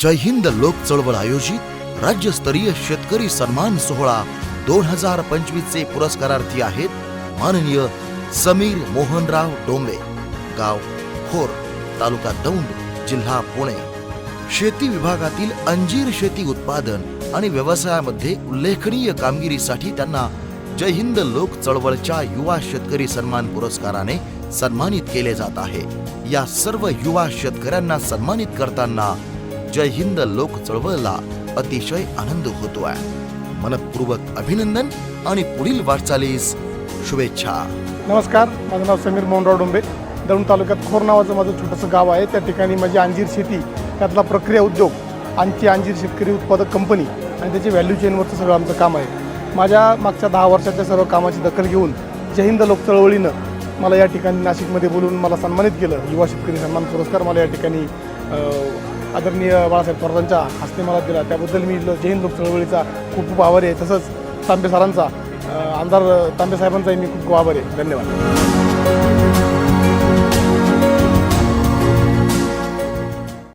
जय हिंद लोक चळवळ आयोजित राज्यस्तरीय शेतकरी सन्मान सोहळा दोन हजार पंचवीस चे पुरस्कारार्थी आहेत माननीय समीर मोहनराव डोंबे गाव खोर तालुका दौंड जिल्हा पुणे. शेती विभागातील अंजीर शेती उत्पादन आणि व्यवसायामध्ये उल्लेखनीय कामगिरीसाठी त्यांना जय हिंद लोक चळवळच्या युवा शेतकरी सन्मान पुरस्काराने सन्मानित केले जात आहे. या सर्व युवा शेतकऱ्यांना सन्मानित करताना जय हिंद लोक चळवळला अतिशय आनंद होतोय. मनपूर्वक अभिनंदन आणि पुढील वाटचालीस शुभेच्छा. नमस्कार माझं नाव समीर मोहनराव डोंबे. दौंड तालुक्यात खोर नावाचं माझं छोटंसं गाव आहे. त्या ठिकाणी माझी अंजीर शेती त्यातला प्रक्रिया उद्योग आमची अंजीर शेतकरी उत्पादक कंपनी आणि त्याची व्हॅल्यू चेनवरचं सगळं आमचं काम आहे. माझ्या मागच्या दहा वर्षाच्या सर्व कामाची दखल घेऊन जय हिंद लोक चळवळीनं मला या ठिकाणी नाशिकमध्ये बोलून मला सन्मानित केलं. युवा शेतकरी सन्मान पुरस्कार मला या ठिकाणी आदरणीय बाळासाहेब थोरांच्या हस्ते मला दिला. त्याबद्दल मी जैन हिंद लोक चळवळीचा खूप खूप आभार आहे. तसंच तांबे सरांचा आमदार तांबे साहेबांचाही मी खूप खूप आभार आहे. धन्यवाद.